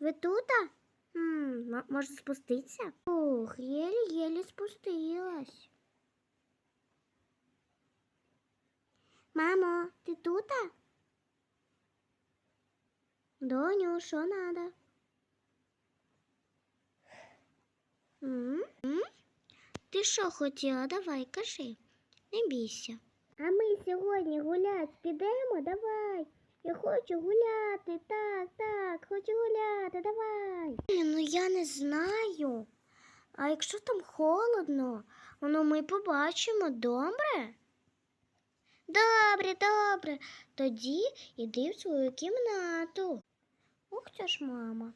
Ви тут? М, м- може спуститися? Ух, єлі-єлі спустилась. Мамо, ти тут? Доню, що надо? М? М? Ти що хотіла? Давай, кажи. Не бійся. А ми сьогодні гулять підемо? Давай. Я хочу гуляти. Так, так, хочу гуляти, давай. Ну я не знаю. А якщо там холодно, воно ми побачимо, добре? Добре, добре. Тоді іди в свою кімнату. Ух це ж мама.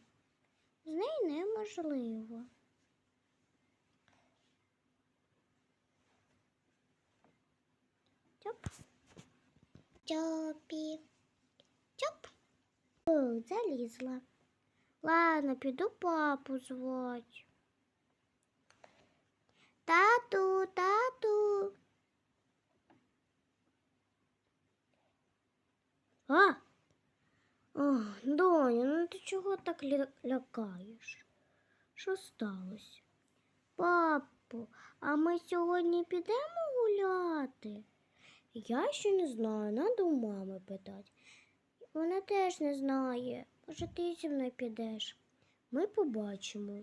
З нею неможливо. Тьоп. Тьопі. Залізла. Ладно, піду папу звать. Тату, тату. А? О, доня, ну ти чого так лякаєш? Що сталося? Папу, а ми сьогодні підемо гуляти? Я ще не знаю, надо у мами питати. Вона теж не знає. Може, ти зі мною підеш. Ми побачимо.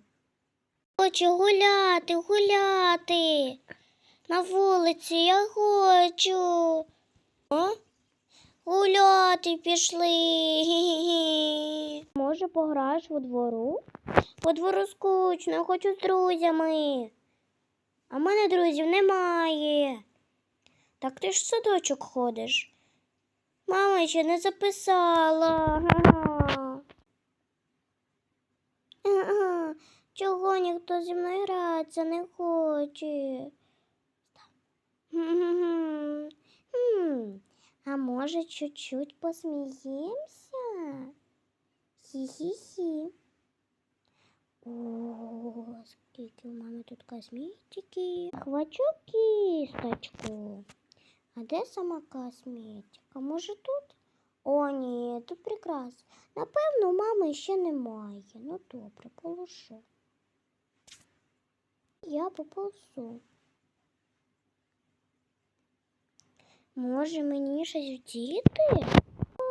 Хочу гуляти, гуляти. На вулиці я хочу. А? Гуляти пішли. Може, пограєш у двору? По двору скучно, я хочу з друзями. А в мене друзів немає. Так ти ж в садочок ходиш. Мама ще не записала. Чого ніхто зі мною гратися не хоче? А може, чуть-чуть посміємося? Хі-хі-хі. О, скільки у мами тут косметики. Хвачу кісточку. А де сама косметика? Може тут? О, ні, тут прекрасно. Напевно, мами ще немає. Ну добре, положу. Я поползу. Може мені щось вдіти? А,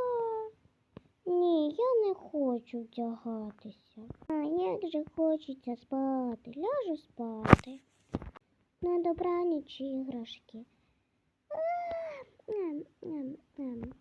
ні, я не хочу вдягатися. А як же хочеться спати? Ляжу спати. На добраніч іграшки. 嗯嗯